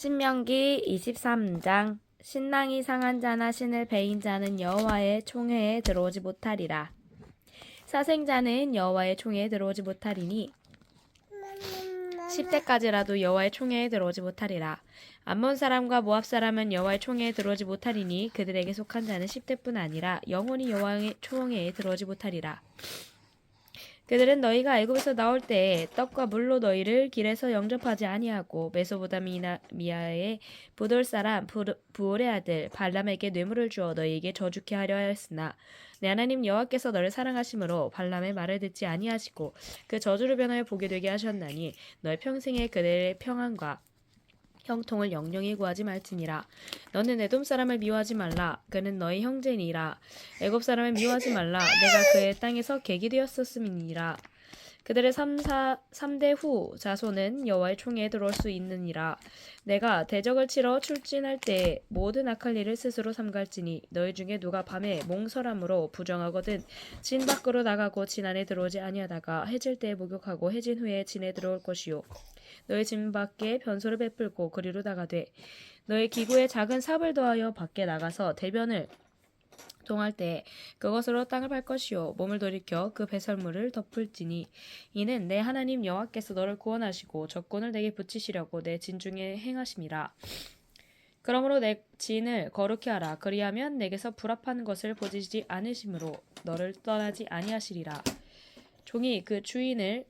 신명기 23장 신랑이 상한 자나 신을 배인 자는 여호와의 총회에 들어오지 못하리라. 사생자는 여호와의 총회에 들어오지 못하리니 10대까지라도 여호와의 총회에 들어오지 못하리라. 암몬 사람과 모압 사람은 여호와의 총회에 들어오지 못하리니 그들에게 속한 자는 10대뿐 아니라 영원히 여호와의 총회에 들어오지 못하리라. 그들은 너희가 애굽에서 나올 때에 떡과 물로 너희를 길에서 영접하지 아니하고 메소보다미아의 부돌 사람 부올의 아들 발람에게 뇌물을 주어 너희에게 저주케 하려 하였으나 내 하나님 여호와께서 너를 사랑하심으로 발람의 말을 듣지 아니하시고 그 저주를 변하여 보게 되게 하셨나니 너의 평생에 그들의 평안과 형통을 영영히 구하지 말지니라. 너는 에돔 사람을 미워하지 말라. 그는 너희 형제니라. 애굽 사람을 미워하지 말라. 내가 그의 땅에서 객이 되었었음이니라 그들의 3, 4, 3대 후 자손은 여호와의 총회에 들어올 수 있느니라. 내가 대적을 치러 출진할 때 모든 악할 일을 스스로 삼갈지니 너희 중에 누가 밤에 몽설함으로 부정하거든 진 밖으로 나가고 진 안에 들어오지 아니하다가 해질 때에 목욕하고 해진 후에 진에 들어올 것이요. 너희 진 밖에 변소를 베풀고 그리로 나가되 너의 기구에 작은 삽을 더하여 밖에 나가서 대변을 동할 때 그것으로 땅을 밟 것이요. 몸을 돌이켜 그 배설물을 덮을지니 이는 내 하나님 여호와께서 너를 구원하시고 적군을 내게 붙이시려고 내 진중에 행하심이라. 그러므로 내 진을 거룩히 하라. 그리하면 내게서 불합한 것을 보지지 않으심으로 너를 떠나지 아니하시리라. 종이 그 주인을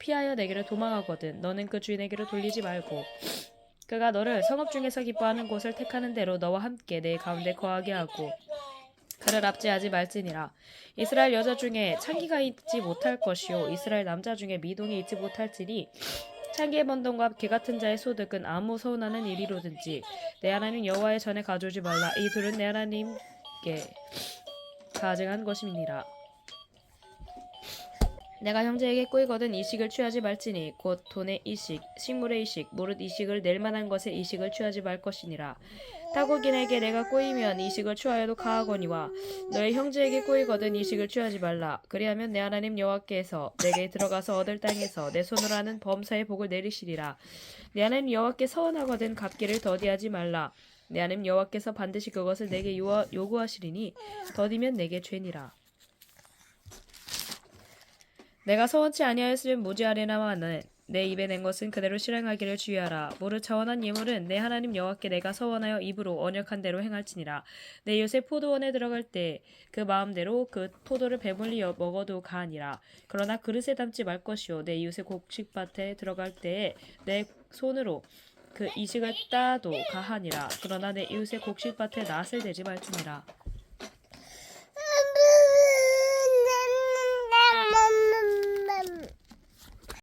피하여 내게로 도망하거든 너는 그 주인에게로 돌리지 말고 그가 너를 성읍 중에서 기뻐하는 곳을 택하는 대로 너와 함께 내 가운데 거하게 하고 그를 압제하지 말지니라. 이스라엘 여자 중에 창기가 있지 못할 것이요 이스라엘 남자 중에 미동이 있지 못할지니 창기의 번동과 개 같은 자의 소득은 아무 서운하는 일이로든지 내 하나님 여호와의 전에 가져오지 말라. 이 둘은 내 하나님께 가증한 것임이니라 내가 형제에게 꼬이거든 이식을 취하지 말지니 곧 돈의 이식, 식물의 이식, 무릇 이식을 낼 만한 것의 이식을 취하지 말 것이니라. 타국인에게 내가 꼬이면 이식을 취하여도 가하거니와 너의 형제에게 꼬이거든 이식을 취하지 말라. 그리하면 내 하나님 여호와께서 내게 들어가서 얻을 땅에서 내 손으로 하는 범사의 복을 내리시리라. 내 하나님 여호와께 서원하거든 갚기를 더디하지 말라. 내 하나님 여호와께서 반드시 그것을 내게 요구하시리니 더디면 내게 죄니라. 내가 서원치 아니하였으면 무지하리나마는 내 입에 낸 것은 그대로 실행하기를 주의하라. 무릇 자원한 예물은 내 하나님 여호와께 내가 서원하여 입으로 언약한 대로 행할지니라. 내 요새 포도원에 들어갈 때 그 마음대로 그 포도를 배불리 여- 먹어도 가하니라. 그러나 그릇에 담지 말 것이요 내 이웃의 곡식밭에 들어갈 때에 내 손으로 그 이식을 따도 가하니라. 그러나 내 이웃의 곡식밭에 낫을 대지 말지니라.